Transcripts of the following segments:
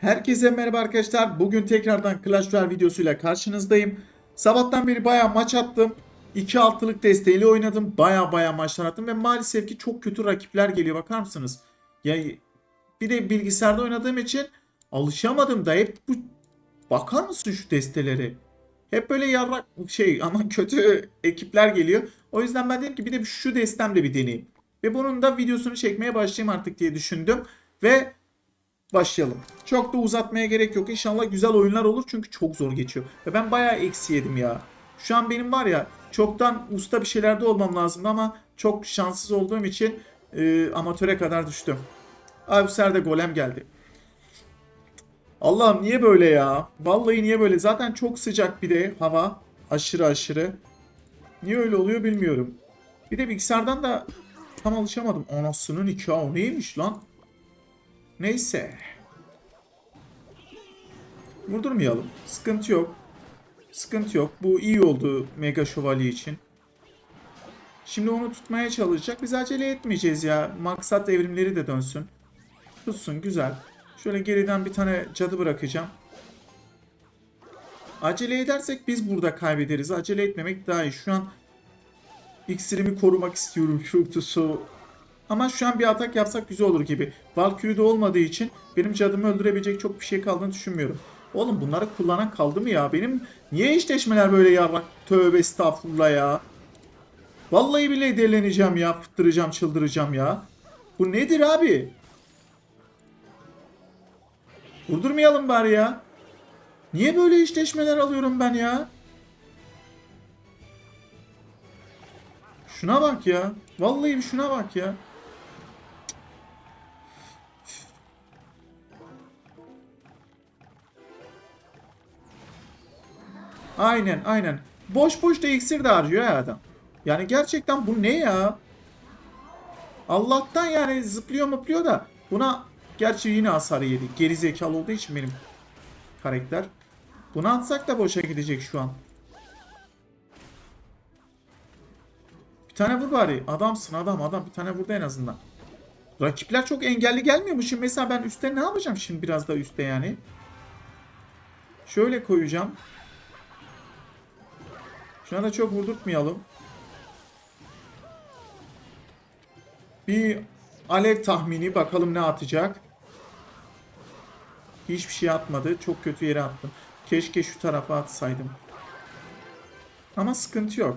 Herkese merhaba arkadaşlar. Bugün tekrardan Clash Royale videosuyla karşınızdayım. Sabahtan beri bayağı maç attım. 2 altılık desteğiyle oynadım. Bayağı bayağı maçlar attım ve maalesef ki çok kötü rakipler geliyor bakar mısınız? Ya bir de bilgisayarda oynadığım için alışamadım da hep bu bakar mısın şu desteleri? Hep böyle yarrak şey ama kötü ekipler geliyor. O yüzden ben dedim ki bir de şu destemle bir deneyeyim. Ve bunun da videosunu çekmeye başlayayım artık diye düşündüm. Ve başlayalım. Çok da uzatmaya gerek yok. İnşallah güzel oyunlar olur çünkü çok zor geçiyor. Ve ben bayağı eksi yedim ya. Şu an benim var ya çoktan usta bir şeylerde olmam lazımdı ama çok şanssız olduğum için e, amatöre kadar düştüm. Abi bu sefer de golem geldi. Allah'ım niye böyle ya? Vallahi niye böyle? Zaten çok sıcak bir de hava. Aşırı aşırı. Niye öyle oluyor bilmiyorum. Bir de bilgisayardan da tam alışamadım. Anasının nikahı o neymiş lan? Neyse. Vurdurmayalım. Sıkıntı yok. Sıkıntı yok. Bu iyi oldu Mega Şövalye için. Şimdi onu tutmaya çalışacak. Biz acele etmeyeceğiz ya. Maksat evrimleri de dönsün. Tutsun güzel. Şöyle geriden bir tane cadı bırakacağım. Acele edersek biz burada kaybederiz. Acele etmemek daha iyi. Şu an iksirimi korumak istiyorum. Şu tusu. Ama şu an bir atak yapsak güzel olur gibi. Valkyrie de olmadığı için benim cadımı öldürebilecek çok bir şey kaldığını düşünmüyorum. Oğlum bunları kullanan kaldı mı ya? Benim niye eşleşmeler böyle yarrak? Tövbe estağfurullah ya. Vallahi bile deleneceğim ya. Fıttıracağım, çıldıracağım ya. Bu nedir abi? Vurdurmayalım bari ya. Niye böyle eşleşmeler alıyorum ben ya? Şuna bak ya. Vallahi şuna bak ya. Aynen aynen. Boş boş da iksir de harcıyor ya adam. Yani gerçekten bu ne ya? Allah'tan yani zıplıyor mıplıyor da buna gerçi yine hasar yedi. Geri zekalı olduğu için benim karakter. Bunu atsak da boşa gidecek şu an. Bir tane vur bari. Adamsın adam adam. Bir tane vurdu en azından. Rakipler çok engelli gelmiyor mu? Şimdi mesela ben üstte ne yapacağım şimdi biraz da üstte yani? Şöyle koyacağım. Şuna da çok vurdurtmayalım. Bir alev tahmini bakalım ne atacak. Hiçbir şey atmadı. Çok kötü yere attım. Keşke şu tarafa atsaydım. Ama sıkıntı yok.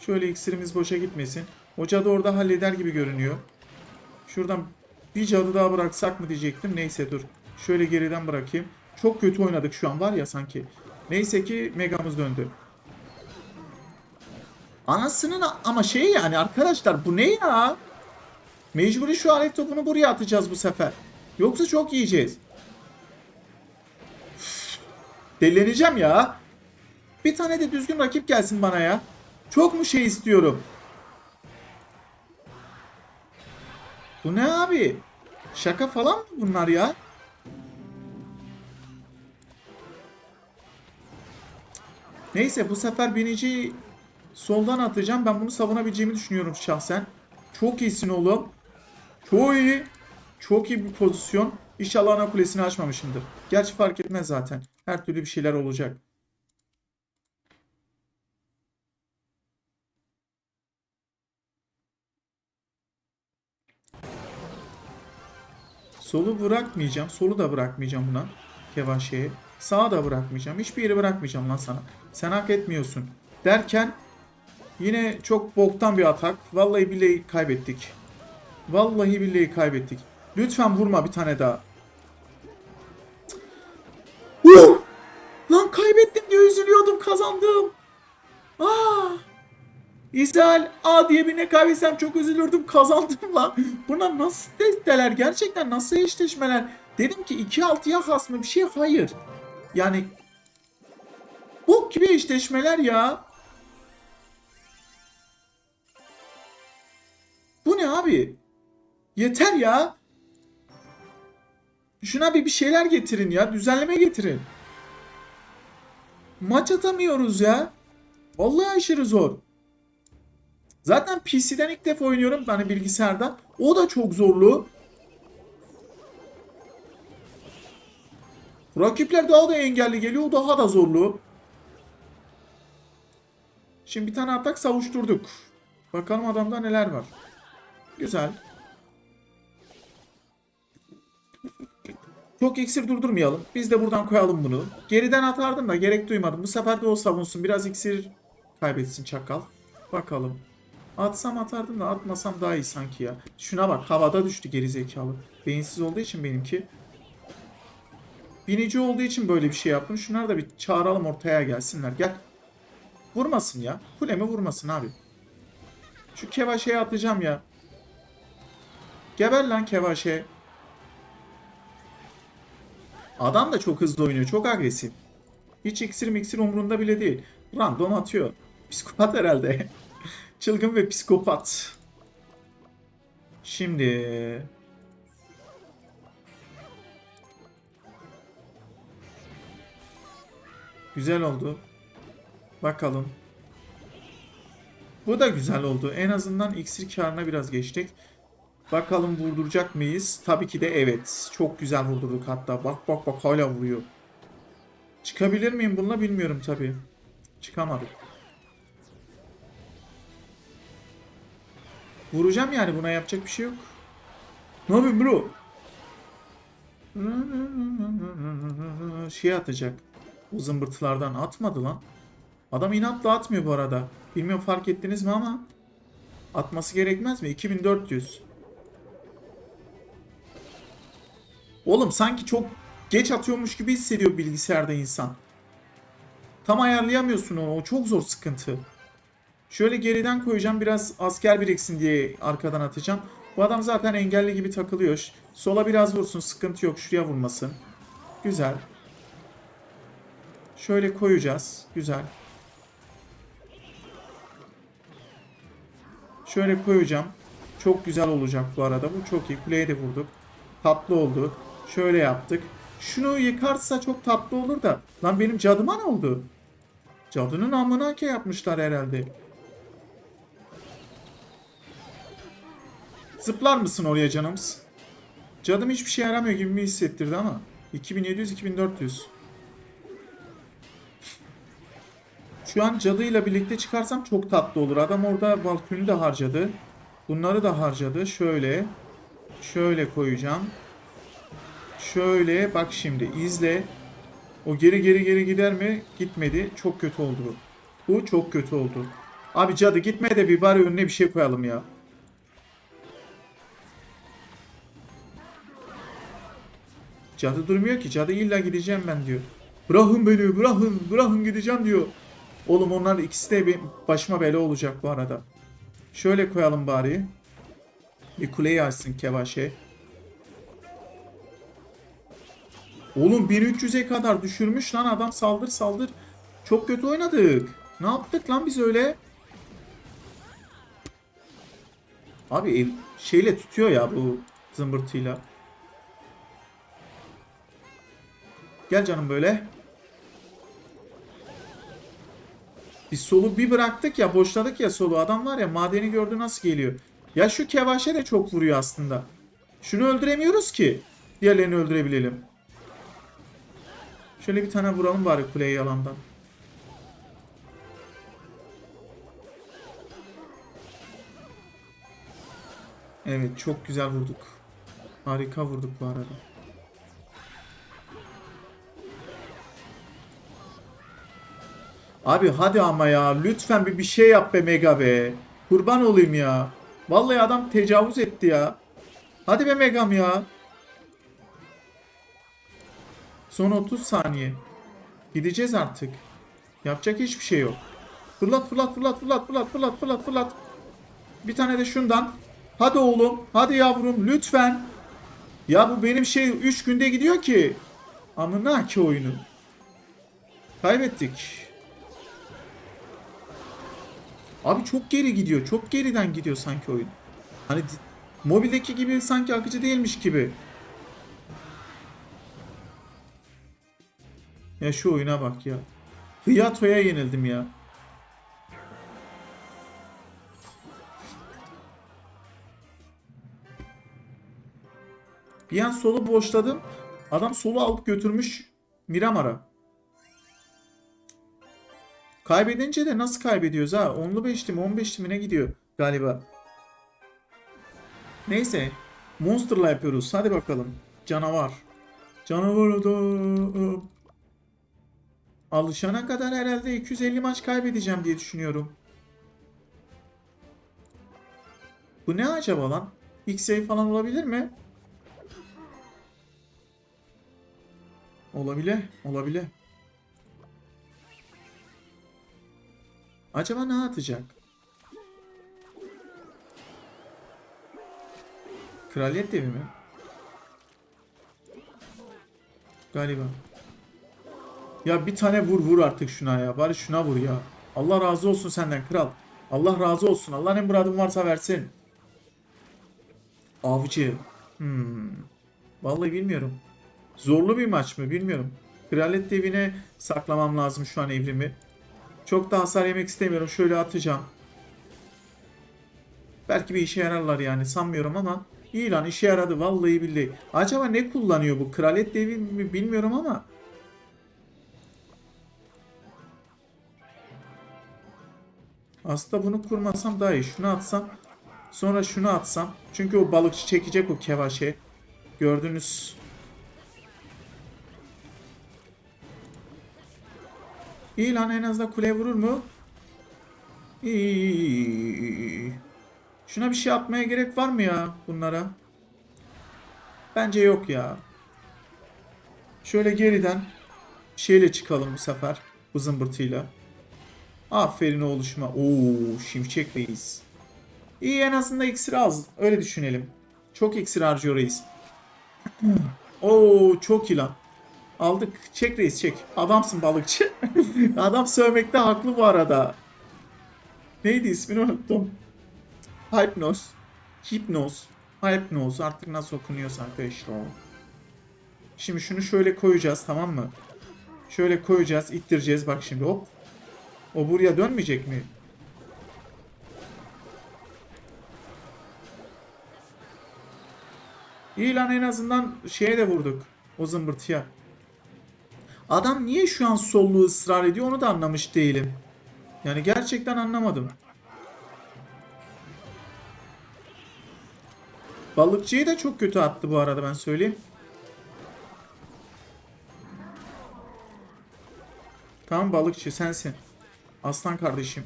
Şöyle iksirimiz boşa gitmesin. O cadı orada halleder gibi görünüyor. Şuradan bir cadı daha bıraksak mı diyecektim. Neyse dur. Şöyle geriden bırakayım. Çok kötü oynadık şu an var ya sanki. Neyse ki megamız döndü. Anasının ama şey yani arkadaşlar bu ne ya? Mecburi şu alet topunu buraya atacağız bu sefer. Yoksa çok yiyeceğiz. Üf, ya. Bir tane de düzgün rakip gelsin bana ya. Çok mu şey istiyorum? Bu ne abi? Şaka falan mı bunlar ya? Neyse bu sefer biniciyi soldan atacağım. Ben bunu savunabileceğimi düşünüyorum şahsen. Çok iyisin oğlum. Çok iyi. Çok iyi bir pozisyon. İnşallah ana kulesini açmamışımdır. Gerçi fark etmez zaten. Her türlü bir şeyler olacak. Solu bırakmayacağım. Solu da bırakmayacağım buna. Kevaşe'ye. Sağa da bırakmayacağım. Hiçbir yeri bırakmayacağım lan sana. Sen hak etmiyorsun. Derken yine çok boktan bir atak. Vallahi billahi kaybettik. Vallahi billahi kaybettik. Lütfen vurma bir tane daha. Uh! Lan kaybettim diye üzülüyordum kazandım. Ah! İzel A diye birine kaybetsem çok üzülürdüm kazandım lan. Buna nasıl desteler gerçekten nasıl eşleşmeler. Dedim ki 2-6'ya has mı bir şey hayır. Yani bok gibi eşleşmeler ya. Bu ne abi? Yeter ya. Şuna bir bir şeyler getirin ya. Düzenleme getirin. Maç atamıyoruz ya. Vallahi aşırı zor. Zaten PC'den ilk defa oynuyorum hani bilgisayarda. O da çok zorlu. Rakipler daha da engelli geliyor. Daha da zorlu. Şimdi bir tane atak savuşturduk. Bakalım adamda neler var. Güzel. Çok iksir durdurmayalım. Biz de buradan koyalım bunu. Geriden atardım da gerek duymadım. Bu sefer de o savunsun. Biraz iksir kaybetsin çakal. Bakalım. Atsam atardım da atmasam daha iyi sanki ya. Şuna bak havada düştü geri zekalı. Beyinsiz olduğu için benimki. Binici olduğu için böyle bir şey yaptım. Şunları da bir çağıralım ortaya gelsinler. Gel. Vurmasın ya. Kulemi vurmasın abi. Şu kevaşeye atacağım ya. Geber lan kevaşe. Adam da çok hızlı oynuyor. Çok agresif. Hiç iksir miksir umurunda bile değil. Random atıyor. Psikopat herhalde. Çılgın ve psikopat. Şimdi... Güzel oldu. Bakalım. Bu da güzel oldu. En azından iksir karına biraz geçtik. Bakalım vurduracak mıyız? Tabii ki de evet. Çok güzel vurdurduk hatta. Bak bak bak hala vuruyor. Çıkabilir miyim bununla bilmiyorum tabii. Çıkamadık. Vuracağım yani buna yapacak bir şey yok. Ne yapayım bro? Şey atacak. O zımbırtılardan atmadı lan. Adam inatla atmıyor bu arada. Bilmiyorum fark ettiniz mi ama atması gerekmez mi? 2400. Oğlum sanki çok geç atıyormuş gibi hissediyor bilgisayarda insan. Tam ayarlayamıyorsun onu. O çok zor sıkıntı. Şöyle geriden koyacağım. Biraz asker biriksin diye arkadan atacağım. Bu adam zaten engelli gibi takılıyor. Sola biraz vursun. Sıkıntı yok. Şuraya vurmasın. Güzel. Şöyle koyacağız. Güzel. Şöyle koyacağım. Çok güzel olacak bu arada. Bu çok iyi. Kuleye de vurduk. Tatlı oldu. Şöyle yaptık. Şunu yıkarsa çok tatlı olur da. Lan benim cadıma ne oldu? Cadının amına ke yapmışlar herhalde. Zıplar mısın oraya canımız? Cadım hiçbir şey yaramıyor gibi mi hissettirdi ama. 2700-2400. Şu an cadıyla birlikte çıkarsam çok tatlı olur. Adam orada balkünü de harcadı. Bunları da harcadı. Şöyle. Şöyle koyacağım. Şöyle bak şimdi izle. O geri geri geri gider mi? Gitmedi. Çok kötü oldu bu. Bu çok kötü oldu. Abi cadı gitme de bir bari önüne bir şey koyalım ya. Cadı durmuyor ki. Cadı illa gideceğim ben diyor. Bırakın beni bırakın bırakın gideceğim diyor. Oğlum onlar ikisi de bir başıma bela olacak bu arada. Şöyle koyalım bari. Bir kuleyi açsın Kevaşe. Oğlum 1300'e kadar düşürmüş lan adam saldır saldır. Çok kötü oynadık. Ne yaptık lan biz öyle? Abi el, şeyle tutuyor ya bu zımbırtıyla. Gel canım böyle. Biz solu bir bıraktık ya boşladık ya solu. Adam var ya madeni gördü nasıl geliyor. Ya şu Kevaşe de çok vuruyor aslında. Şunu öldüremiyoruz ki. Diğerlerini öldürebilelim. Şöyle bir tane vuralım bari kuleye yalandan. Evet çok güzel vurduk. Harika vurduk bu arada. Abi hadi ama ya lütfen bir bir şey yap be Mega be. Kurban olayım ya. Vallahi adam tecavüz etti ya. Hadi be Megam ya. Son 30 saniye. Gideceğiz artık. Yapacak hiçbir şey yok. Fırlat fırlat fırlat fırlat fırlat fırlat fırlat fırlat. Bir tane de şundan. Hadi oğlum. Hadi yavrum lütfen. Ya bu benim şey 3 günde gidiyor ki. Amına ki oyunu. Kaybettik. Abi çok geri gidiyor. Çok geriden gidiyor sanki oyun. Hani mobildeki gibi sanki akıcı değilmiş gibi. Ya şu oyuna bak ya. Hıyato'ya yenildim ya. Bir an solu boşladım. Adam solu alıp götürmüş. Miramar'a. Kaybedince de nasıl kaybediyoruz ha? 10'lu 5'li mi 15'li mi ne gidiyor galiba. Neyse. Monster'la yapıyoruz. Hadi bakalım. Canavar. Canavar adam. Alışana kadar herhalde 250 maç kaybedeceğim diye düşünüyorum. Bu ne acaba lan? X-Ray falan olabilir mi? Olabilir. Olabilir. Acaba ne atacak? Kraliyet devi mi? Galiba. Ya bir tane vur vur artık şuna ya. Bari şuna vur ya. Allah razı olsun senden kral. Allah razı olsun. Allah ne muradın varsa versin. Avcı. Hmm. Vallahi bilmiyorum. Zorlu bir maç mı bilmiyorum. Kraliyet devine saklamam lazım şu an evrimi. Çok da hasar yemek istemiyorum. Şöyle atacağım. Belki bir işe yararlar yani sanmıyorum ama iyi lan işe yaradı vallahi billahi. Acaba ne kullanıyor bu? Kraliyet devi mi bilmiyorum ama Aslında bunu kurmasam daha iyi. Şunu atsam. Sonra şunu atsam. Çünkü o balıkçı çekecek o kevaşe. Gördünüz. İyi lan en azından kuleye vurur mu? İyi. Şuna bir şey atmaya gerek var mı ya bunlara? Bence yok ya. Şöyle geriden şeyle çıkalım bu sefer. Bu zımbırtıyla. Aferin oluşuma. Oo şimşek reis. İyi en azından iksir az. Öyle düşünelim. Çok iksir harcıyor reis. Oo çok iyi lan. Aldık. Çek reis çek. Adamsın balıkçı. Adam sövmekte haklı bu arada. Neydi ismini unuttum. Hypnos. Hypnos. Hypnos. Artık nasıl okunuyorsa arkadaşlar. Şimdi şunu şöyle koyacağız tamam mı? Şöyle koyacağız. ittireceğiz. Bak şimdi hop. O buraya dönmeyecek mi? İyi lan en azından şeye de vurduk. O zımbırtıya. Adam niye şu an solluğu ısrar ediyor onu da anlamış değilim. Yani gerçekten anlamadım. Balıkçıyı da çok kötü attı bu arada ben söyleyeyim. Tamam balıkçı sensin. Aslan kardeşim.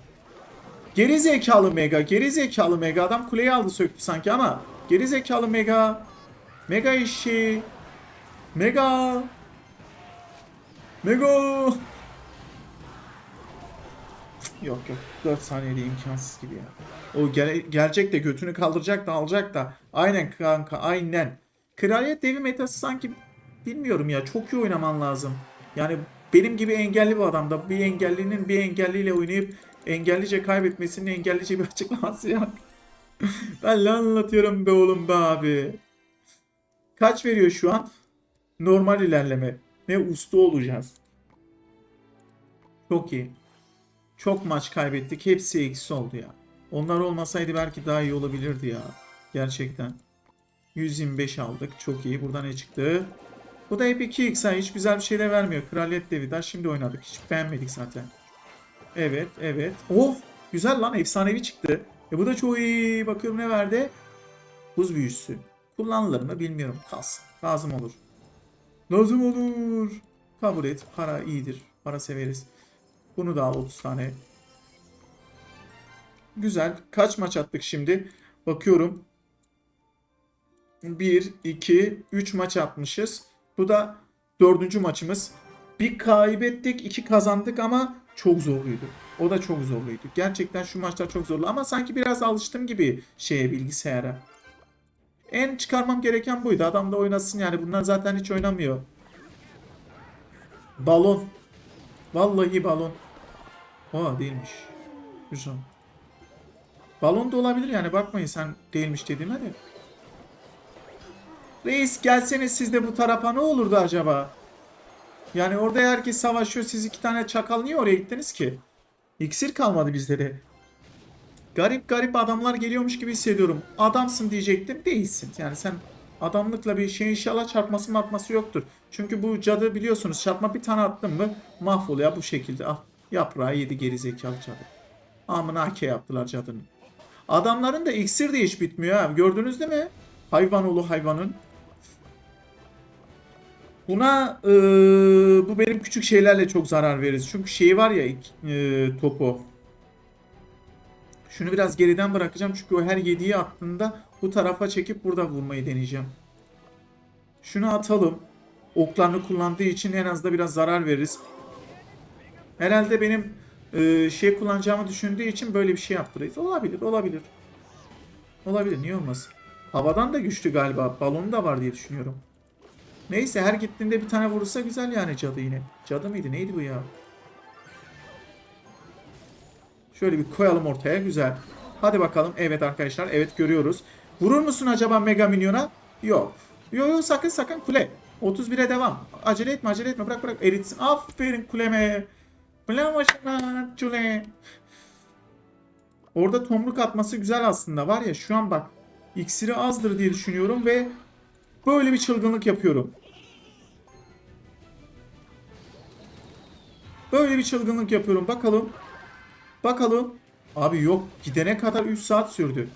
Geri zekalı Mega, geri zekalı Mega. Adam kuleyi aldı söktü sanki ama geri zekalı Mega. Mega işi. Mega. Mega. Yok yok. 4 saniyede imkansız gibi ya. O gele, gelecek de götünü kaldıracak da alacak da. Aynen kanka aynen. Kraliyet devi metası sanki bilmiyorum ya. Çok iyi oynaman lazım. Yani benim gibi engelli bir adamda bir engellinin bir engelliyle oynayıp engellice kaybetmesinin engellice bir açıklaması yok. ben ne anlatıyorum be oğlum be abi. Kaç veriyor şu an? Normal ilerleme. Ne usta olacağız. Çok iyi. Çok maç kaybettik. Hepsi eksi oldu ya. Onlar olmasaydı belki daha iyi olabilirdi ya. Gerçekten. 125 aldık. Çok iyi. Buradan ne çıktı? Bu da hep 2x. ha. Hiç güzel bir şey de vermiyor. Kraliyet devi. Daha şimdi oynadık. Hiç beğenmedik zaten. Evet. Evet. Oh. Güzel lan. Efsanevi çıktı. E bu da çok iyi. Bakıyorum ne verdi? Buz büyüsü. Kullanılır mı bilmiyorum. Kalsın. Lazım olur. Lazım olur. Kabul et. Para iyidir. Para severiz. Bunu da al 30 tane. Güzel. Kaç maç attık şimdi? Bakıyorum. 1, 2, 3 maç atmışız. Bu da dördüncü maçımız. Bir kaybettik, iki kazandık ama çok zorluydu. O da çok zorluydu. Gerçekten şu maçlar çok zorlu ama sanki biraz alıştım gibi şeye bilgisayara. En çıkarmam gereken buydu. Adam da oynasın yani. Bunlar zaten hiç oynamıyor. Balon. Vallahi balon. Aa değilmiş. Güzel. Balon da olabilir yani bakmayın sen değilmiş dediğime de. Reis gelseniz siz de bu tarafa ne olurdu acaba? Yani orada herkes savaşıyor siz iki tane çakal niye oraya gittiniz ki? İksir kalmadı bizde de. Garip garip adamlar geliyormuş gibi hissediyorum. Adamsın diyecektim değilsin. Yani sen Adamlıkla bir şey inşallah çarpması matması yoktur. Çünkü bu cadı biliyorsunuz çarpma bir tane attın mı mahvoluyor bu şekilde. Al yaprağı yedi geri zekalı cadı. Amına ake yaptılar cadının. Adamların da iksir de hiç bitmiyor ha. Gördünüz değil mi? Hayvan oğlu hayvanın. Buna eee, bu benim küçük şeylerle çok zarar veririz. Çünkü şey var ya eee, topu. Şunu biraz geriden bırakacağım çünkü o her yediği attığında bu tarafa çekip burada vurmayı deneyeceğim. Şunu atalım. Oklarını kullandığı için en az da biraz zarar veririz. Herhalde benim eee, şey kullanacağımı düşündüğü için böyle bir şey yaptırıyız. Olabilir, olabilir. Olabilir, niye olmasın? Havadan da güçlü galiba. Balonu da var diye düşünüyorum. Neyse her gittiğinde bir tane vurursa güzel yani cadı yine. Cadı mıydı neydi bu ya? Şöyle bir koyalım ortaya güzel. Hadi bakalım evet arkadaşlar evet görüyoruz. Vurur musun acaba Mega Minyon'a? Yok. Yok yok sakın sakın kule. 31'e devam. Acele etme acele etme bırak bırak eritsin. Aferin kuleme. Kule başına kule. Orada tomruk atması güzel aslında var ya şu an bak. İksiri azdır diye düşünüyorum ve böyle bir çılgınlık yapıyorum. Böyle bir çılgınlık yapıyorum. Bakalım. Bakalım. Abi yok. Gidene kadar 3 saat sürdü.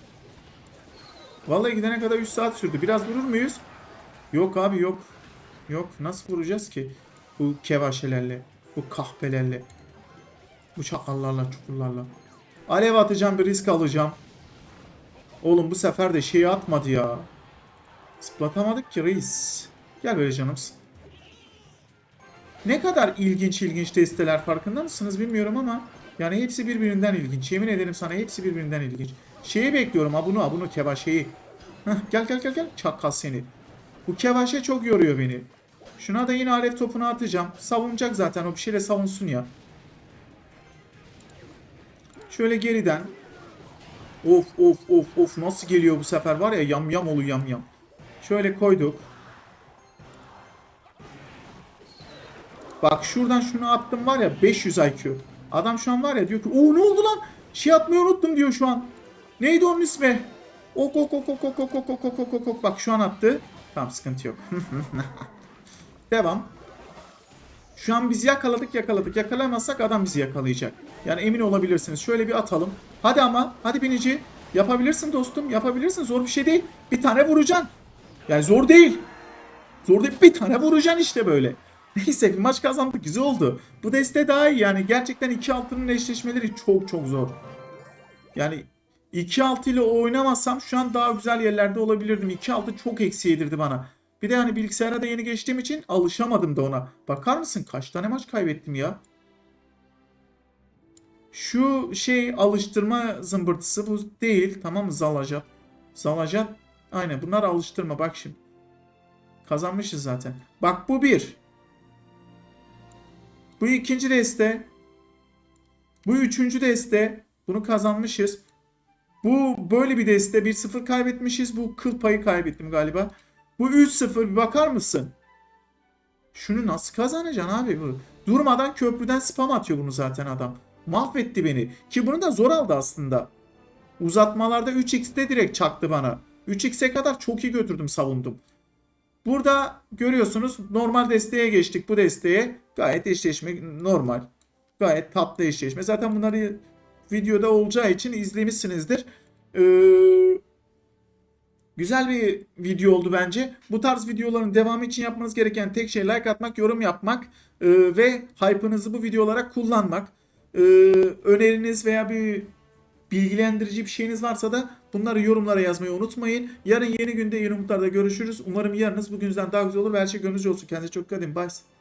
Vallahi gidene kadar 3 saat sürdü. Biraz vurur muyuz? Yok abi yok. Yok. Nasıl vuracağız ki? Bu kevaşelerle. Bu kahpelerle. Bu çakallarla, çukurlarla. Alev atacağım bir risk alacağım. Oğlum bu sefer de şeyi atmadı ya. Zıplatamadık ki reis. Gel böyle canımsın. Ne kadar ilginç ilginç desteler farkında mısınız bilmiyorum ama yani hepsi birbirinden ilginç. Yemin ederim sana hepsi birbirinden ilginç. Şeyi bekliyorum ha bunu ha bunu kevaşeyi. Heh, gel gel gel gel çakal seni. Bu kevaşe çok yoruyor beni. Şuna da yine alev topunu atacağım. Savunacak zaten o bir şeyle savunsun ya. Şöyle geriden. Of of of of nasıl geliyor bu sefer var ya yam yam olu yam yam. Şöyle koyduk. Bak şuradan şunu attım var ya 500 IQ. Adam şu an var ya diyor ki o ne oldu lan? Şey atmayı unuttum diyor şu an. Neydi onun ismi? Ok ok ok ok ok ok ok ok ok ok ok. Bak şu an attı. Tamam sıkıntı yok. Devam. Şu an biz yakaladık yakaladık. Yakalamazsak adam bizi yakalayacak. Yani emin olabilirsiniz. Şöyle bir atalım. Hadi ama. Hadi binici. Yapabilirsin dostum. Yapabilirsin. Zor bir şey değil. Bir tane vuracaksın. Yani zor değil. Zor değil. Bir tane vuracaksın işte böyle. Neyse bir maç kazandık. Güzel oldu. Bu deste daha iyi yani. Gerçekten 2-6'nın eşleşmeleri çok çok zor. Yani 2-6 ile oynamazsam şu an daha güzel yerlerde olabilirdim. 2-6 çok eksi yedirdi bana. Bir de hani bilgisayara da yeni geçtiğim için alışamadım da ona. Bakar mısın kaç tane maç kaybettim ya? Şu şey alıştırma zımbırtısı bu değil. Tamam mı Zalajat? Zalajat. Aynen bunlar alıştırma bak şimdi. Kazanmışız zaten. Bak bu bir. Bu ikinci deste. Bu üçüncü deste. Bunu kazanmışız. Bu böyle bir deste. 1-0 kaybetmişiz. Bu kıl payı kaybettim galiba. Bu 3-0 bir bakar mısın? Şunu nasıl kazanacaksın abi bu? Durmadan köprüden spam atıyor bunu zaten adam. Mahvetti beni. Ki bunu da zor aldı aslında. Uzatmalarda 3x'te direkt çaktı bana. 3x'e kadar çok iyi götürdüm savundum. Burada görüyorsunuz normal desteğe geçtik bu desteğe. Gayet eşleşme normal. Gayet tatlı eşleşme. Zaten bunları videoda olacağı için izlemişsinizdir. Ee, güzel bir video oldu bence. Bu tarz videoların devamı için yapmanız gereken tek şey like atmak, yorum yapmak e, ve hype'ınızı bu videolara kullanmak. Ee, öneriniz veya bir bilgilendirici bir şeyiniz varsa da bunları yorumlara yazmayı unutmayın. Yarın yeni günde yeni umutlarda görüşürüz. Umarım yarınız bugünüzden daha güzel olur ve her şey gönlünüzce olsun. Kendinize çok dikkat edin. Bye.